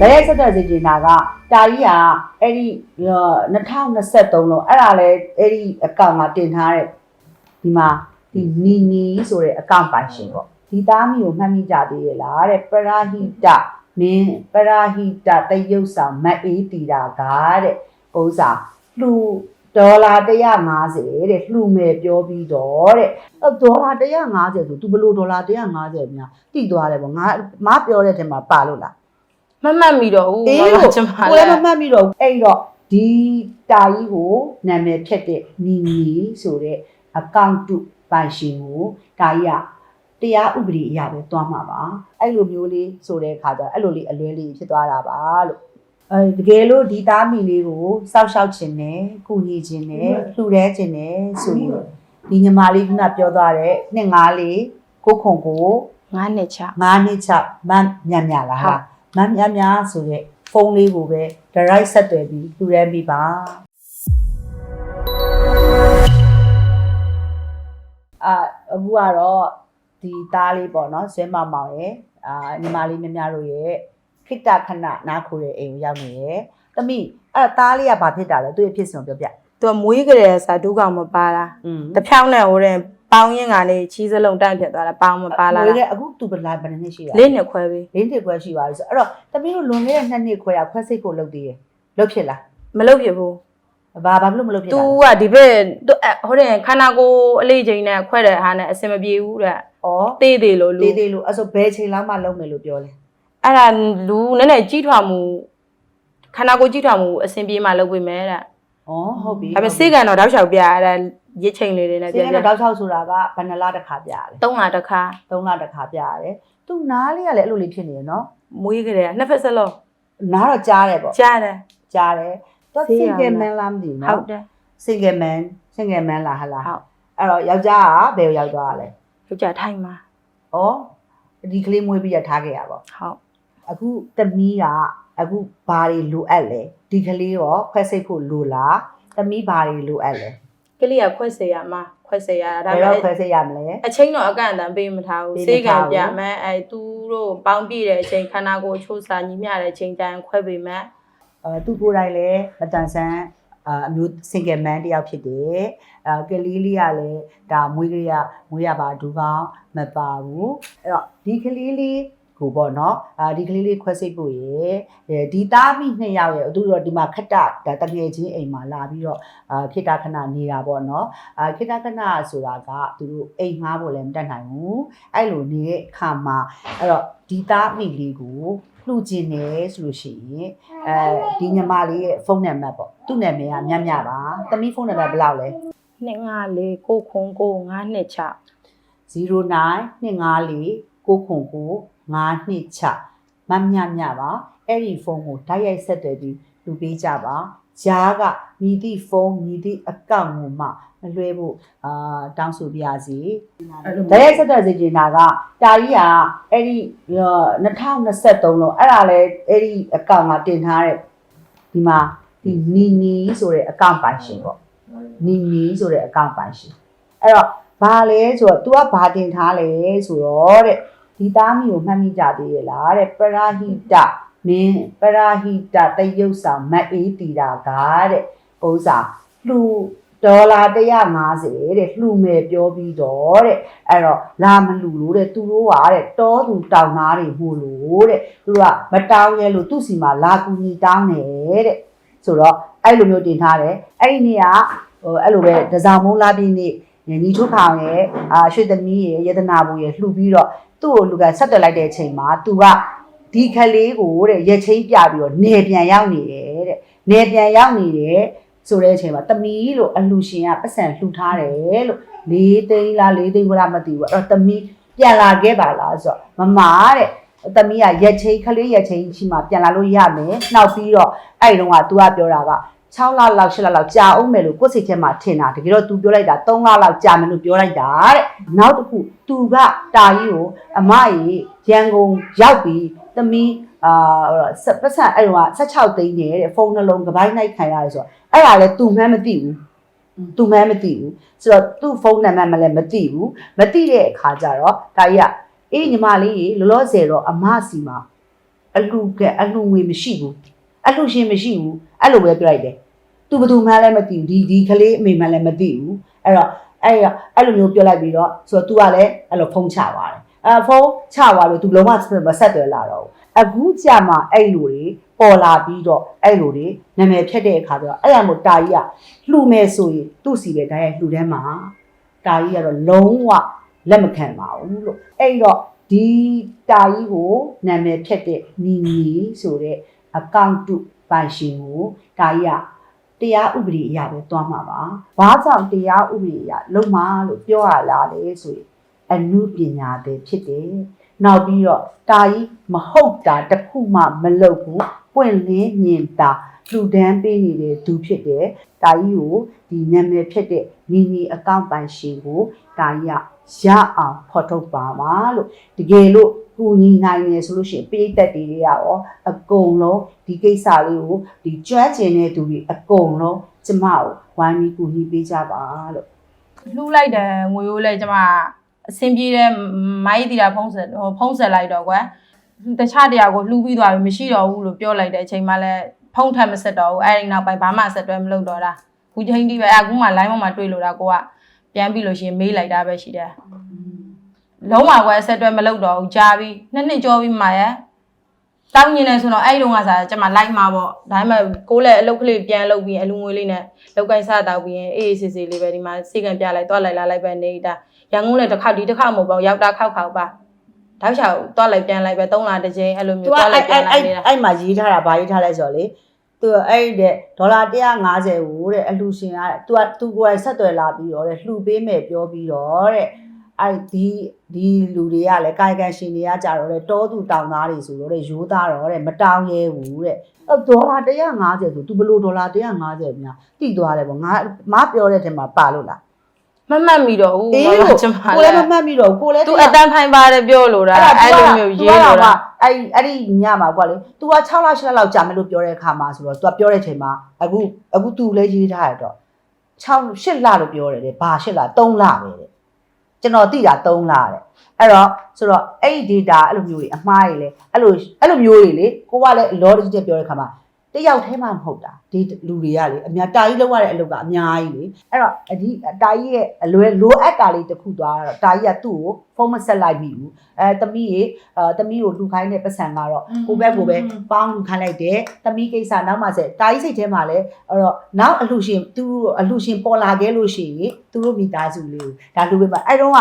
ဗရက်ဆက်တဲ့စီတင်တာကတာကြီးကအဲ့ဒီ2023လုံးအဲ့ဒါလဲအဲ့ဒီအကောင့်မှာတင်ထားတဲ့ဒီမှာဒီနီနီဆိုတဲ့အကောင့်ပိုင်ရှင်ပေါ့ဒီသားမီကိုမှတ်မိကြသေးရဲ့လားတဲ့ပရာဟိတမင်းပရာဟိတတရုပ်ဆောင်မတ်အေးတီတာကတဲ့ဥစ္စာလှူဒေါ်လာ150တဲ့လှူမယ်ပြောပြီးတော့တဲ့အဲ့ဒေါ်လာ150ဆို तू ဘယ်လိုဒေါ်လာ150များတိသွားတယ်ပေါ့ငါမပြောတဲ့ထဲမှာပါလို့လား မမှတ်မိတော့ဘူးအေးဘာလို့လို့ကျမကိုလဲယ်လည်းမမှတ်မိတော့ဘူးအဲ့တော့ဒီတာကြီးကိုနာမည်ဖြတ်တဲ့နီနီဆိုတဲ့အကောင့်တုပိုင်ရှင်ကိုတာကြီးကတရားဥပဒေအရာပဲတွားမှာပါအဲ့လိုမျိုးလေးဆိုတဲ့အခါကျတော့အဲ့လိုလေးအလွဲလေးဖြစ်သွားတာပါလို့အဲတကယ်လို့ဒီသားမိလေးကိုစောက်ရှောက်ခြင်းနဲ့ကုညီခြင်းနဲ့လှူဒန်းခြင်းနဲ့ဆိုရင်ဒီညီမလေးကပြောသွားတဲ့နှစ်ငါးလေးကိုခုံကိုငါးနှစ်ချ9နှစ်ချမမ်းမြတ်မြတ်လားဟာ မမ်းမြတ်မြတ်ဆိုတဲ့ဖုန်းလေးကိုပဲ direct ဆက်သွယ်ပြီးလူရဲမိပါအာအခုကတော့ဒီသားလေးပေါ့နော်ဇွဲမောင်မောင်ရဲ့အာညီမလေးမြတ်မြတ်တို့ရဲ့ခိတ္တခဏနားခိုတဲ့အိမ်ကိုရောက်နေရယ်တမိအဲ့ဒါသားလေးကဘာဖြစ်တာလဲသူ့ရဲ့ဖြစ်စဉ်ကိုပြောပြသူကမွေးကြတဲ့စာဒုကောင်မပါလားอืมတဖြောင်းနဲ့ဟိုတဲ့ ပေါင်းရင်ကနေချီးစလုံးတန့်ဖြစ်သွားတာပေါင်းမပါလားငွေတဲ့အခုသူဘယ်လာဘယ်နှစ်ရှိရလဲလေးနှစ်ခွဲပြီလင်းတစ်ခွဲရှိပါပြီဆိုအဲ့တော့တမီးတို့လွန်ခဲ့တဲ့နှစ်နှစ်ခွဲရခွဲစိတ်ဖို့လုပ်သေးတယ်လုပ်ဖြစ်လားမလုပ်ဖြစ်ဘူးဘာဘာလို့မလုပ်ဖြစ်သူတာလဲကဒီဘက်သူအဲ့ဟိုတဲ့ခန္ဓာကိုယ်အလေးချိန်နဲ့ခွဲတဲ့ဟာနဲ့အဆင်မပြေဘူးတဲ့ဩသေးသေးလို့လူတေးသေးလို့အဲ့ဆိုဘယ်ချိန်လောက်မှလုပ်မယ်လို့ပြောလဲအဲ့ဒါလူနည်းနည်းကြီးထွားမှုခန္ဓာကိုယ်ကြီးထွားမှုအဆင်ပြေမှလုပ်ပေးမယ်တဲ့ဩဟုတ်ပြီဒါပေမဲ့စေကန်တော့တောက်လျှောက်ပြအဲ့ဒါ ရစ်ချိန်လေးတွေနဲ့စေပြကပြတော့တောက်ချောက်ဆိုတာကဘယ်နှလားတစ်ခါပြရလဲသုံးလာတစ်ခါသုံးလားတစ်ခါပြရတယ်သူနားလေးကလည်းအဲ့လိုလေးဖြစ်နေရနော်မွေးကြတဲ့နှစ်ဖက်စလုံးနားတော့ကြားတယ်ပေါ့ကြားတယ်ကြားတယ်သူဆေးရ single လား man လားမသိဘူးဟုနော်တ်တယ် single man single man လားဟလားဟုတ်အဲ့တော့ယောက်ျားကဘယ်ကိုရောက်သွားတာလဲယောက်ျားထိုင်မှာဩဒီကလေးမွေးပြီးရထားခဲ့ရပါဟုတ်အခုသမီးကအခုဘာတွေလိုအပ်လဲဒီကလေးရောခွဲစိတ်ဖို့လိုလားသမီးဘာတွေလိုအပ်လဲ ကလေးကခွက်စေရမှာခွက်စေရတာဘဒါယ်ပေတော့ခွဲမဲ့စိတ်ရမလဲအချိန်တော့အကန့်အသတ်ပေးမထားဘူးပေးမစေကံထားဘူးပြမယ်အဲသူတို့ပေါင်းပြည့်တဲ့အချိန်ခန္ဓာကိုယ်ချိုးစာညီမျှတဲ့အချိန်တိုင်းခွဲပေးမယ်အဲသူကိုယ်တိုင်လည်းမတန်ဆန်းအာအမျိုး single man တယောက်ဖြစ်တယ်အဲကလေးလေးကလည်းဒါမွေးကလေးကမွေးရပါဒူကောင်းမပါဘူးအဲ့တော့ဒီကလေးလေး ဟိုပေါ့နော်အာဒီကလေးလေးခွဲစိတ်ဖို့ရေဒီသားမိနှစ်ယောက်ရေအတူတော့ဒီမှာခက်တာဒါတကယ်ချင်းအိမ်မှာလာပြီးတော့အာခိတာခဏနေတာပေါ့နော်အာခိတာခဏဆိုတာကသူတို့အိမ်ငှားဖို့လည်းမတတ်နိုင်ဘူးအဲ့လိုနေတဲ့အခါမှာအဲ့တော့ဒီသားမိလေးကိုလှူကျင်တယ်ဆိုလို့ရှိရင်အဲဒီညီမလေးရဲ့ဖုန်းနံပါတ်ပေါ့သူ့နာမည်ကမြတ်မြပါသမီးဖုန်းနံပါတ်ဘယ်လောက်လဲ254 909 926 09 254 909 926မတ်မြတ်မြတ်ပါအဲ့ဒီဖုန်းကိုဓာတ်ရိုက်ဆက်သွယ်ပြီးလူပေးကြပါဂျားကမြည်သည့်ဖုန်းမြည်သည့်အကောင့်ကိုမှမလွှဲဖို့အာတောင်းဆိုပြရစီဓာတ်ရိုက်ဆက်သွယ်စီကျင်တာကတာကြီးကအဲ့ဒီ2023လုံးအဲ့ဒါလဲအဲ့ဒီအကောင့်မှာတင်ထားတဲ့ဒီမှာဒီနီနီဆိုတဲ့အကောင့်ပိုင်ရှင်ပေါ့နီနီဆိုတဲ့အကောင့်ပိုင်ရှင်အဲ့တော့ဘာလဲဆိုတော့ तू ကဘာတင်ထားလဲဆိုတော့တဲ့ ဒီသားမီကိုမှတ်မိကြသေးရဲ့လားတဲ့ပရာဟိတမင်းပရာဟိတတရုပ်ဆောင်မတ်အေးတီတာကတဲ့ဥစ္စာလှူဒေါ်လာ150တဲ့လှူမယ်ပြောပြီးတော့တဲ့အဲ့တော့လာမလှူလို့တဲ့သူတို့ကတဲ့တောသူတောင်သားတွေမို့လို့တဲ့သူတို့ကမတောင်းရဲလို့သူ့စီမှာလာကူညီတောင်းတယ်တဲ့ဆိုတော့အဲ့လိုမျိုးတင်ထားတယ်အဲ့ဒီနေ့ကဟိုအဲ့လိုပဲဒဇာမုံလာပြည့်နေ့ညီထုခေါင်ရဲ့အာရွှေသမီးရဲ့ယတနာဘူရဲ့လှူပြီးတော့ သူ့ကိုလူကဆက်တက်လိုက်တဲ့အချိန်မှာ तू ကဒီခလေးကိုတဲ့ရက်ချင်းပြပြီးတော့နေပြန်ရောက်နေတယ်တဲ့နေပြန်ရောက်နေတယ်ဆိုတဲ့အချိန်မှာတမီးလို့အလူရှင်ကပတ်စံလှူထားတယ်လို့၄သိန်းလား၄သိန်းဘလားမသိဘူးအဲ့တော့တမီးပြန်လာခဲ့ပါလားဆိုတော့မမတဲ့တမီးကရက်ချင်းခလေးရက်ချင်းရှိမှပြန်လာလို့ရမယ်နှောက်ပြီးတော့အဲ့ဒီတော့က तू ကပြောတာက 6လလောက်7လလောက်ကြာအောင်မယ်လို့ကိုယ်စိတ်ထဲမှာထင်တာတကယ်တော့ तू ပြောလိုက်တာ3လလောက်ကြာမယ်လို့ပြောလိုက်တာတဲ့နောက်တစ်ခု तू ကတာကြီးကိုအမကြီးရန်ကုန်ရောက်ပြီးသမီးအာဆက်ပတ်စံအဲ့တော့16သိန်းနဲ့တဲ့ဖုန်းနှလုံးကပိုင်းနိုင်ခံရတယ်ဆိုတော့အဲ့ဒါလဲ तू မှန်းမသိဘူး तू မှန်းမသိဘူးဆိုတော့ तू ဖုန်းနံပါတ်မလည်းမသိဘူးမသိတဲ့အခါကျတော့တာကြီးကအေးညီမလေးရေလောလောဆယ်တော့အမစီမှာ အလူကအလူငွေမရှိဘူးအလူရှင်မရှိဘူး အဲ့လိုပဲပြောလိုက်တယ်သူဘယ်သူမှလည်းမသိဘူးဒီဒီကလေးအမေမှလည်းမသိဘူးအဲ့တော့အဲ့ရအဲ့လိုမျိုးပြောလိုက်ပြီးတော့ဆိုတော့ तू ကလည်းအဲ့လိုဖုန်းချသွားတယ်အဲဖုန်းချသွားပြီး तू လုံးဝမဆက်သွယ်လာတော့ဘူးအခုကြာမှအဲ့လိုတွေပေါ်လာပြီးတော့အဲ့လိုတွေနာမည်ဖြတ်တဲ့အခါကျတော့အဲ့ရမို့တာကြီးကလှူမယ်ဆိုရင်သူ့စီပဲဒါရဲ့လှူထဲမှာတာကြီးကတော့လုံးဝလက်မခံပါဘူးလို့အဲ့တော့ဒီတာကြီးကိုနာမည်ဖြတ်တဲ့နီနီဆိုတဲ့အကောင့်တု ပိုင်ရှင်ကိုတာကြီးကတရားဥပဒေအရပဲတွားမှာပါ။ဘာကြောင့်တရားဥပဒေအရလုံးမလို့ပြောရလားလေဆိုရင်အမှုပညာပဲဖြစ်တယ်။နောက်ပြီးတော့တာကြီးမဟုတ်တာတစ်ခုမှမလုပ်ဘူး။ပွင့်လင်းမြင်တာလူဒန်းပေးနေတဲ့သူဖြစ်တယ်။တာကြီးကိုဒီနာမည်ဖြတ်တဲ့နီနီအကောင့်ပိုင်ရှင်ကိုတာကြီးကရအောင်ဖော်ထုတ်ပါပါလို့တကယ်လို့ ကူညီနိုင်နေဆိုလို့ရှိရင်ပိဋကတ်တွေတွေကရောအကုန်လုံးဒီကိစ္စလေးကိုဒီကြွကျင်တဲ့သူတွေအကုန်လုံးကျမကိုဝိုင်းပြီးကူညီပေးကြပါလို့လှူလိုက်တယ်ငွေရိုးလဲကျမအဆင်ပြေတဲ့မိုင်းတီတာဖုံးဆက်ဟိုဖုံးဆက်လိုက်တော့ကွယ်တခြားတရားကိုလှူပြီးသွားပြီမရှိတော့ဘူးလို့ပြောလိုက်တဲ့အချိန်မှလည်းဖုံးထက်မဆက်တော့ဘူးအဲ့ဒီနောက်ပိုင်းဘာမှဆက်တွဲမလုပ်တော့တာခုချိန်ဒီပဲအခုမှ line ပေါ်မှာတွေ့လို့တာကိုကပြန်ပြီးလို့ရှိရင်မေးလိုက်တာပဲရှိတယ် လုံးဝကွယ်ဆက်တွဲမလုပ်တော့ဘူးကြားပြီးနှစ်နှစ်ကြောပြီးမှရဲ့တောင်းညင်နေဆိုတော့အဲ့ဒီတော့ကစားကျမ line မှာပေါ့ဒါပေမဲ့ကိုယ်လည်းအလုပ်ကလေးပြန်လုပ်ပြီးအလူငွေလေးနဲ့လောက်ကိုင်းစားတောက်ပြီးရင်အေးအေးဆေးဆေးလေးပဲဒီမှာစိတ်ကံပြလိုက်သွားလိုက်လာလိုက်ပဲနေတာရန်ကုန်လည်းတစ်ခါဒီတစ်ခါမဟုတ်ပါဘူးရောက်တာခောက်ခောက်ပါတောက်ချောက်သွားလိုက်ပြန်လိုက်ပဲ၃လတစ်ချိန်အဲ့လိုသူမျိုးကသွားလိုအဲ့က်ပြန်အဲ့လိုက်နေတာအဲ့မှာရေးထားတာဗာရေးထားလဲဆိုတော့လေသူအဲ့တဲ့ဒေါ်လာ150ကိုတဲ့အလူရှင်ကသူကသူကိုယ်တိုင်ဆက်သွယ်လာပြီးတော့တဲ့လှူပေးမယ်ပြောပြီးတော့တဲ့ အဲ့ဒီဒီလူတွေကလည်းကာယကံရှင်တွေကကြတော့တဲ့တောသူတောင်သားတွေဆိုတော့တဲ့ရိုးသားတော့တဲ့မတောင်းရဲဘူးတဲ့အဲ့ဒေါ်လာ150ဆို तू ဘလို့ဒေါ်လာ150များတိသွားတယ်ပေါ့ငါမပြောတဲ့ထဲမှာပါလို့လား မမှတ်မိတော့ဘူး အေး ဘာ လို့ လို့ကျမ ကိုလည်းမမှတ်မိတော့ဘူးကိုလည်း သူအတန်းဖိုင်ပါတယ်ပြောလို့တာအဲ့လိုမျိုးရေးလို့တာ အဲ့အဲ့ဒီညမှာကွာလေ तू က6လ6လလောက်ကြာမယ်လို့ပြောတဲ့အခါမှာဆိုတော့ तू ကပြောတဲ့အချိန်မှာအခုအခု तू လည်းရေးထားရတော့6 8လလို့ပြောတယ်လေဘာ8လ3လပဲတဲ့ ကျွန်တော်သိတာ3လတဲ့အဲ့တော့ဆိုတော့အဲ့ဒီ data အဲ့လိုမျိုးတွေအမှားတွေလေအဲ့လိုအဲ့လိုမျိုးတွေလေကိုကလည်း logic ပြောတဲ့အခါမှာ တယောက်တည်းမှမဟုတ်တာဒီလူတွေကလေအများတာကြီးလောက်ရတဲ့အလုပ်ကအများကြီးလေအဲ့တော့အဒီတာကြီးရဲ့အလွယ်လိုအပ်တာလေးတစ်ခုသွားတော့တာကြီးကသူ့ကိုဖုန်းမဆက်လိုက်မိဘူးအဲတမီးရေအဲတမီးကိုလှူခိုင်းတဲ့ပတ်စံကတော့ကိုဘက်ကိုပဲပေါင်းလှူခိုင်းလိုက်တယ်တမီးကိစ္စနောက်မှဆက်တာကြီးစိတ်ထဲမှာလည်းအဲ့တော့နောက်အလှူရှင်သူအလှူရှင်ပေါ်လာခဲ့လို့ရှိရင်သူတို့မိသားစုလေးကိုဒါလှူပေးပါအဲ့တော့က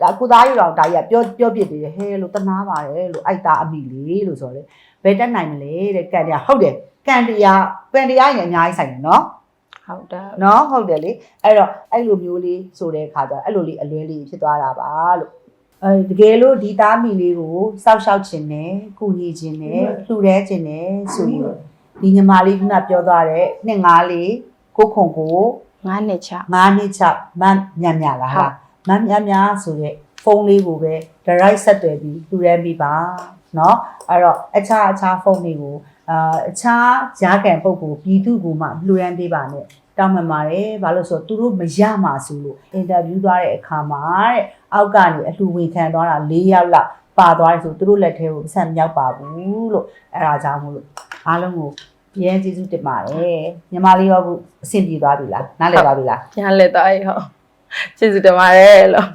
ဒါကိုသားရီတော်တာကြီးကပြောပြောပြစ်တယ်ဟဲလို့တနာပါတယ်လို့အိုက်သားအမိလေးလို့ဆိုတော့လေဘယ်တက်နိုင်မလဲတဲ့ကန်တရားဟုတ်တယ် ကန်တရားကန်တရားရင်အများကြီးဆိုင်တယ်နော် ဟုတ်တယ် နော်ဟုတ်တယ်လေအဲ့တော့အဲ့လိုမျိုးလေးဆိုတဲ့အခါကျတော့အဲ့လိုလေးအလွဲလေးဖြစ်သွားတာပါလို့အဲတကယ်လို့ဒီသားမိလေးကိုစောက်ရှောက်ခြင်းနဲ့ကုညီခြင်းနဲ့လှူဒန်းခြင်းနဲ့ဆိုရင်ဒီညီမလေးကပြောသွားတဲ့နှစ်ငါးလေးကိုခုံကို ငါးနှစ်ချ ငါးနှစ်ချမမ်ညံ့ညံ့လားဟာမမ်ညံ့ညံ့ဆိုတဲ့ဖုန်းလေးကိုပဲ direct ဆက်သွယ်ပြီးလှူဒန်းပြီးပါเนาะအဲ့တော့အခြားအခြားဖုန်းတွေကို အာအခြားဂျားကန်ပုတ်ကိုပြည်သူကမှလှူဒန်းပေးပါနဲ့တောင်းပန်ပါတယ်ဘာလို့ဆိုတော့သူတို့မရမှာဆိုလို့အင်တာဗျူးသွားတဲ့အခါမှာတဲ့အောက်ကနေအလှဝင်ခံသွားတာ၄ယောက်လောက်ပါသွားတယ်ဆိုသူတို့လက်ထဲကိုဆက်မရောက်ပါဘူးလို့အဲ့ဒါကြောင့်မို့လို့အားလုံးကိုရဲကျေးဇူးတင်ပါတယ်ညီမလေးရောအခုအဆင်ပြေသွားပြီလားနားလည်သွားပြီလားပြန်လဲတော့အဲ့ဟုတ်ကျေးဇူးတင်ပါတယ်လို့